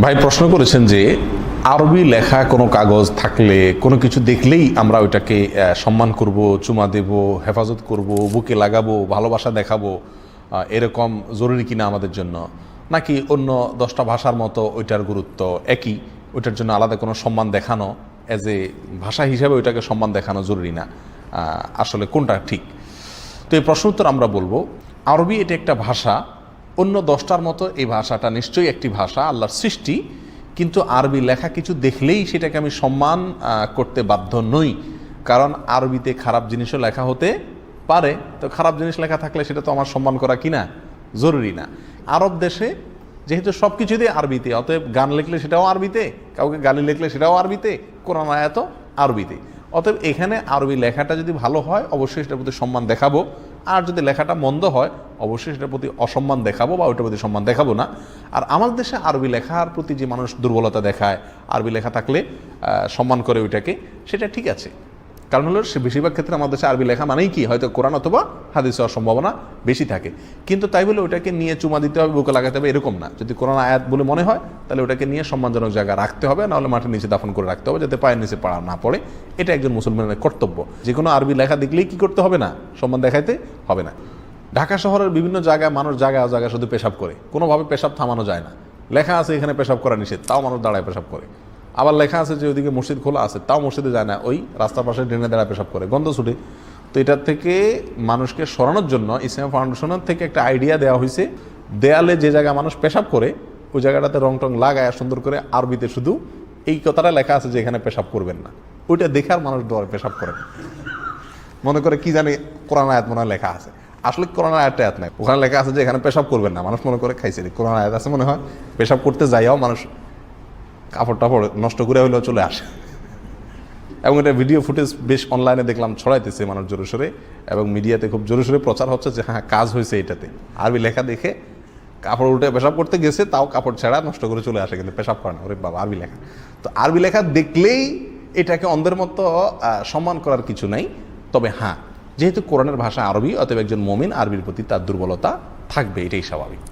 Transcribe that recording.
ভাই প্রশ্ন করেছেন যে, আরবি লেখা কোনো কাগজ থাকলে, কোনো কিছু দেখলেই আমরা ওইটাকে সম্মান করব, চুমা দেব, হেফাজত করব, বুকে লাগাবো, ভালোবাসা দেখাবো এরকম জরুরি কিনা আমাদের জন্য? নাকি অন্য দশটা ভাষার মতো ওইটার গুরুত্ব একই, ওইটার জন্য আলাদা কোনো সম্মান দেখানো? অ্যাজ এ ভাষা হিসাবে ওইটাকে সম্মান দেখানো জরুরি না। আসলে কোনটা ঠিক? তো এই প্রশ্ন উত্তর আমরা বলব, আরবি এটা একটা ভাষা অন্য দশটার মতো এই ভাষাটা নিশ্চয়ই একটি ভাষা, আল্লাহর সৃষ্টি, কিন্তু আরবি লেখা কিছু দেখলেই সেটাকে আমি সম্মান করতে বাধ্য নই। কারণ আরবিতে খারাপ জিনিসও লেখা হতে পারে, তো খারাপ জিনিস লেখা থাকলে সেটা তো আমার সম্মান করা কিনা? জরুরি না। আরব দেশে যেহেতু সব কিছুতেই আরবিতে, অতএব গান লিখলে সেটাও আরবিতে, কাউকে গালি লিখলে সেটাও আরবিতে, কোরআন আয়াত আরবিতে। অতএব এখানে আরবি লেখাটা যদি ভালো হয়, অবশ্যই সেটার প্রতি সম্মান দেখাবো। আর যদি লেখাটা মন্দ হয় অবশ্যই সেটার প্রতি অসম্মান দেখাবো বা ওইটার প্রতি সম্মান দেখাবো না। আর আমাদের দেশে আরবি লেখার প্রতি যে মানুষ দুর্বলতা দেখায়, আরবি লেখা থাকলে সম্মান করে ওইটাকে, সেটা ঠিক আছে। কারণ হলো সে বেশিরভাগ ক্ষেত্রে আমাদের দেশে আরবি লেখা মানেই কি? হয়তো কোরআন অথবা হাদিস হওয়ার সম্ভাবনা বেশি থাকে। কিন্তু তাই বলে ওটাকে নিয়ে চুমা দিতে হবে, বুকে লাগাতে হবে, এরকম না। যদি কোরআন আয়াত বলে মনে হয়, তাহলে ওটাকে নিয়ে সম্মানজনক জায়গা রাখতে হবে, নাহলে মাটির নিচে দাফন করে রাখতে হবে, যাতে পায়ের নিচে পাড়া না পড়ে। এটা একজন মুসলমানের কর্তব্য। যে কোনো আরবি লেখা দেখলেই কি করতে হবে না? সম্মান দেখাইতে হবে না। ঢাকা শহরের বিভিন্ন জায়গায় মানুষ জায়গায় জায়গায় শুধু পেশাব করে। কোনোভাবে পেশাব থামানো যায় না। লেখা আছে এখানে পেশাব করা নিষেধ, তাও মানুষ দাঁড়ায় পেশাব করে। আবার লেখা আছে যে ওইদিকে মসজিদ খোলা আছে, তাও মসজিদে যায় না, ওই রাস্তার পাশে ড্রেনে দাঁড়ায় পেশাব করে, গন্ধ ছুটে। তো এটার থেকে মানুষকে সরানোর জন্য ইসলাম ফাউন্ডেশনের থেকে একটা আইডিয়া দেওয়া হয়েছে, দেয়ালে যে জায়গায় মানুষ পেশাব করে, ওই জায়গাটাতে রং টং লাগায় সুন্দর করে আরবিতে শুধু এই কথাটা লেখা আছে যে এখানে পেশাব করবেন না। ওইটা দেখার মানুষ দর পেশাব করে মনে করে কি জানি কোরআন আয়াত মনে লেখা আছে। আসলে কোরআন আয়াতটা আয়াত নাই। ওখানে লেখা আছে যে এখানে পেশাব করবেন না, মানুষ মনে করে খাইছে। কোরআন আয়াত আছে মনে হয়, পেশাব করতে যাইয়াও মানুষ কাপড় টাপড় নষ্ট করে হইলেও চলে আসে। এবং এটা ভিডিও ফুটেজ বেশ অনলাইনে দেখলাম, ছড়াইতেছে মানুষ জোরে সোরে এবং মিডিয়াতে খুব জোরে সোরে প্রচার হচ্ছে যে হ্যাঁ কাজ হয়েছে এটাতে। আরবি লেখা দেখে কাপড় উল্টে পেশাব করতে গেছে, তাও কাপড় ছেঁড়া নষ্ট করে চলে আসে, কিন্তু পেশাব করে না। ওরে বাবা, আরবি লেখা। তো আরবি লেখা দেখলেই এটাকে অন্ধের মতো সম্মান করার কিছু নাই। তবে হ্যাঁ যেহেতু কোরআনের ভাষা আরবি অতএব একজন মমিন আরবির প্রতি তার দুর্বলতা থাকবে এটাই স্বাভাবিক।